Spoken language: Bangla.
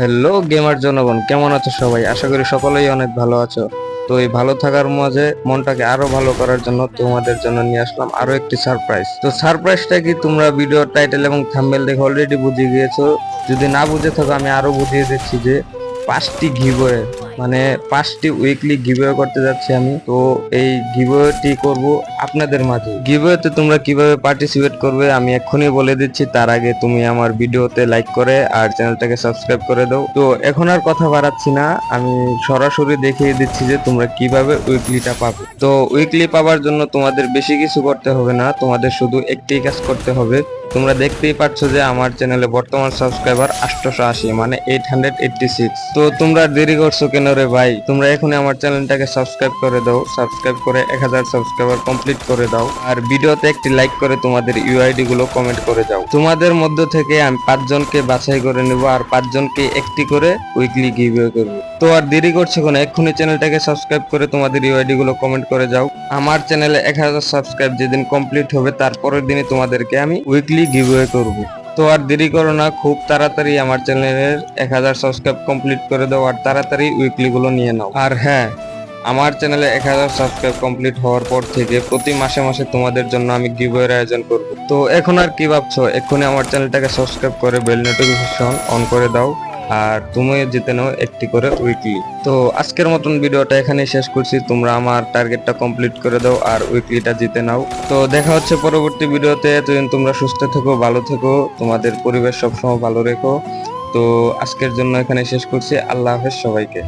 হ্যালো গেমার জনগণ, কেমন আছো সবাই? আশা করি সকলেই অনেক ভালো আছো। তো এই ভালো থাকার মাঝে মনটাকে আরও ভালো করার জন্য তোমাদের জন্য নিয়ে আসলাম আরও একটি সারপ্রাইজ তো সারপ্রাইজটা কি? তোমরা ভিডিও টাইটেল এবং থাম্বনেল দেখে অলরেডি বুঝে গিয়েছো। যদি না বুঝে থাকো, আমি আরও বুঝিয়ে দিচ্ছি যে পাঁচটি গিভওয়ে মানে পাঁচটি উইকলি গিভওয়ে করতে যাচ্ছি আমি। তো এই গিভওয়েটি করব আপনাদের মাঝে। গিভওয়েতে তোমরা কীভাবে পার্টিসিপেট করবে আমি এক্ষুনি বলে দিচ্ছি। তার আগে তুমি আমার ভিডিওতে লাইক করে আর চ্যানেলটাকে সাবস্ক্রাইব করে দাও। তো এখন আর কথা বাড়াচ্ছি না। আমি সরাসরি দেখিয়ে দিচ্ছি যে তোমরা কীভাবে উইকলিটা পাবে। তো উইকলি পাওয়ার জন্য তোমাদের বেশি কিছু করতে হবে না। তোমাদের শুধু একটি কাজ করতে হবে। তোমরা দেখতেই পাচ্ছ যে আমার চ্যানেলে বর্তমান সাবস্ক্রাইবার আটশোশো আশি মানে এইট হান্ড্রেড এইটটি সিক্স তো তোমরা দেরি করছ কেন রে ভাই? তোমরা এখনই আমার চ্যানেলটাকে সাবস্ক্রাইব করে দাও, সাবস্ক্রাইব করে এক হাজার সাবস্ক্রাইবার কমপ্লিট করে দাও। আর ভিডিওতে একটি লাইক করে তোমাদের ইউআইডি গুলো কমেন্ট করে যাও। তোমাদের মধ্য থেকে আমি পাঁচজনকে বাছাই করে নেব, আর পাঁচজনকে একটি করে উইকলি গিভওয়ে করব। তো আর দেরি করছ কেন? এক্ষুনি চ্যানেলটাকে সাবস্ক্রাইব করে তোমাদের ইউআইডি গুলো কমেন্ট করে যাও। আমার চ্যানেলে এক হাজার সাবস্ক্রাইব যেদিন কমপ্লিট হবে তারপরের দিনই তোমাদেরকে আমি উইকলি গিভওয়ে করব। তো আর দেরি করো না, খুব তাড়াতাড়ি আমার চ্যানেলের এক হাজার সাবস্ক্রাইব কমপ্লিট করে দাও আর তাড়াতাড়ি উইকলিগুলো নিয়ে নাও। আর হ্যাঁ আমার চ্যানেলে এক হাজার সাবস্ক্রাইব কমপ্লিট হওয়ার পর থেকে প্রতি মাসে মাসে তোমাদের জন্য আমি গিভওয়ের আয়োজন করব। তো এখন আর কি ভাবছ? এক্ষুনি আমার চ্যানেলটাকে সাবস্ক্রাইব করে বেল নোটিফিকেশন অন করে দাও। আর তুমিও জিতে নাও একটি করে উইকলি তো আজকের মতন ভিডিওটা এখানে শেষ করছি। তোমরা আমার টার্গেটটা কমপ্লিট করে দাও আর উইকলিটা জিতে নাও। তো দেখা হচ্ছে পরবর্তী ভিডিওতে। ততদিন তোমরা সুস্থ থেকো, ভালো থেকো। তোমাদের পরিবেশ সবসময় ভালো রেখো। তো আজকের জন্য এখানে শেষ করছি। আল্লাহ হাফেজ সবাইকে।